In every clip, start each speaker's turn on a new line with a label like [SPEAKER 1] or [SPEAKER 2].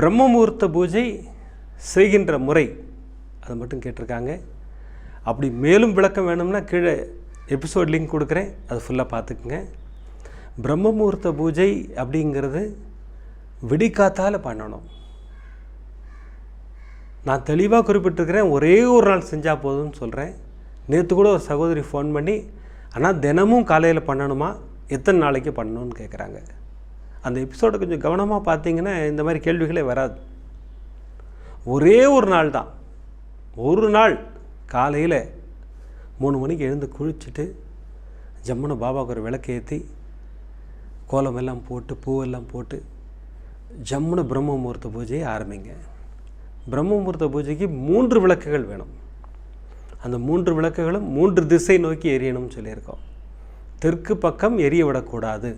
[SPEAKER 1] பிரம்மமுகூர்த்த பூஜை செய்கின்ற முறை. அது மட்டும் கேட்டிருக்காங்க. அப்படி மேலும் விளக்கம் வேணும்னா கீழே எபிசோட் லிங்க் கொடுக்குறேன். அது ஃபுல்லாக பார்த்துக்குங்க. பிரம்மமுகூர்த்த பூஜை அப்படிங்கிறது விடிக்காத்தால் பண்ணணும். நான் தெளிவாக குறிப்பிட்டிருக்கிறேன். ஒரே ஒரு நாள் செஞ்சால் போதும்னு சொல்கிறேன் நேற்று கூட ஒரு சகோதரி ஃபோன் பண்ணி ஆனால் தினமும் காலையில் பண்ணணுமா? எத்தனை நாளைக்கு பண்ணணும்னு கேட்குறாங்க அந்த எபிசோடை கொஞ்சம் கவனமாக பார்த்தீங்கன்னா இந்த மாதிரி கேள்விகளே வராது. ஒரே ஒரு நாள் தான். ஒரு நாள் காலையில் மூணு மணிக்கு எழுந்து குளிச்சுட்டு ஜம்முன்னு பாபாவுக்கு ஒரு விளக்கு ஏற்றி கோலம் எல்லாம் போட்டு பூவெல்லாம் போட்டு ஜம்முன்னு பிரம்ம முகூர்த்த பூஜையை ஆரம்பிங்க. பிரம்ம முகூர்த்த பூஜைக்கு மூன்று விளக்குகள் வேணும். அந்த மூன்று விளக்குகளும் மூன்று திசை நோக்கி எரியணும்னு சொல்லியிருக்கோம். தெற்கு பக்கம் எரிய விடக்கூடாது.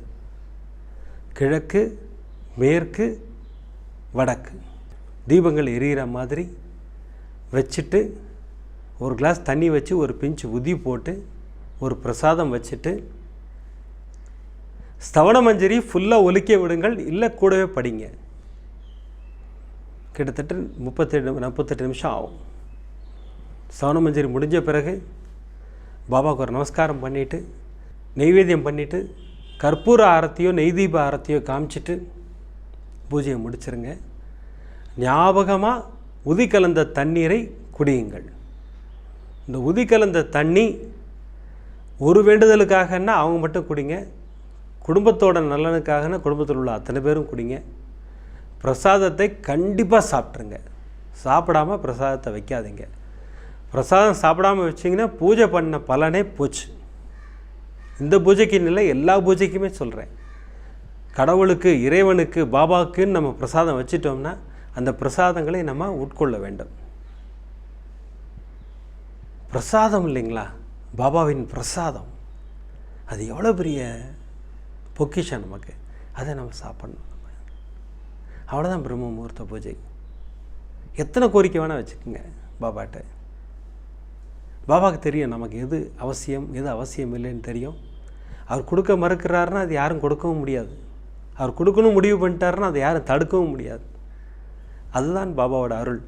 [SPEAKER 1] கிழக்கு மேற்கு வடக்கு. தீபங்கள் எரியிற மாதிரி வச்சுட்டு ஒரு கிளாஸ் தண்ணி வச்சு ஒரு பிஞ்சு உதி போட்டு ஒரு பிரசாதம் வச்சுட்டு ஸ்தவண மஞ்சரி ஃபுல்லாக ஒலிக்க விடுங்கள் இல்லை கூடவே படிங்க. கிட்டத்தட்ட முப்பத்தெட்டு நாற்பத்தெட்டு நிமிஷம் ஆகும். ஸ்தவன மஞ்சரி முடிஞ்ச பிறகு பாபாவுக்கு ஒரு நமஸ்காரம் பண்ணிவிட்டு நெய்வேத்தியம் பண்ணிவிட்டு கற்பூர ஆரத்தியோ நெய்தீப ஆரத்தியோ காமிச்சிட்டு பூஜையை முடிச்சிருங்க. ஞாபகமாக உதி கலந்த தண்ணீரை குடியுங்கள். இந்த உதி கலந்த தண்ணி ஒரு வேண்டுதலுக்காகன்னா அவங்க மட்டும் குடிங்க. குடும்பத்தோட நலனுக்காகனா குடும்பத்தில் உள்ள அத்தனை பேரும் குடிங்க. பிரசாதத்தை கண்டிப்பாக சாப்பிட்ருங்க சாப்பிடாம பிரசாதத்தை வைக்காதீங்க. பிரசாதம் சாப்பிடாம வச்சிங்கன்னா பூஜை பண்ண பலனே போச்சு. இந்த பூஜைக்குன்னு இல்லை எல்லா பூஜைக்குமே சொல்கிறேன் கடவுளுக்கு இறைவனுக்கு பாபாவுக்குன்னு நம்ம பிரசாதம் வச்சிட்டோம்னா அந்த பிரசாதங்களை நம்ம உட்கொள்ள வேண்டும். பிரசாதம் இல்லைங்களா? பாபாவின் பிரசாதம். அது எவ்வளோ பெரிய பொக்கிஷம் நமக்கு. அதை நம்ம சாப்பிடணும். அவ்வளோதான் பிரம்ம முகூர்த்த பூஜை. எத்தனை கோரிக்கை வேணால் வச்சுக்கோங்க பாபாட்ட. பாபாவுக்கு தெரியும் நமக்கு எது அவசியம் எது அவசியம் இல்லைன்னு தெரியும். அவர் கொடுக்க மறுக்கிறாருன்னா அது யாரும் கொடுக்கவும் முடியாது. அவர் கொடுக்கணும் முடிவு பண்ணிட்டாருன்னா அதை யாரும் தடுக்கவும் முடியாது. அதுதான் பாபாவோட அருள்.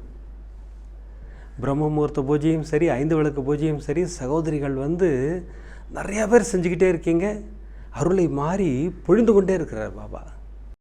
[SPEAKER 1] பிரம்ம முகூர்த்த பூஜையும் சரி ஐந்து விளக்கு பூஜையும் சரி சகோதரிகள் வந்து நிறையா பேர் செஞ்சுக்கிட்டே இருக்கீங்க. அருளை மாறி பொழிந்து கொண்டே இருக்கிறார் பாபா.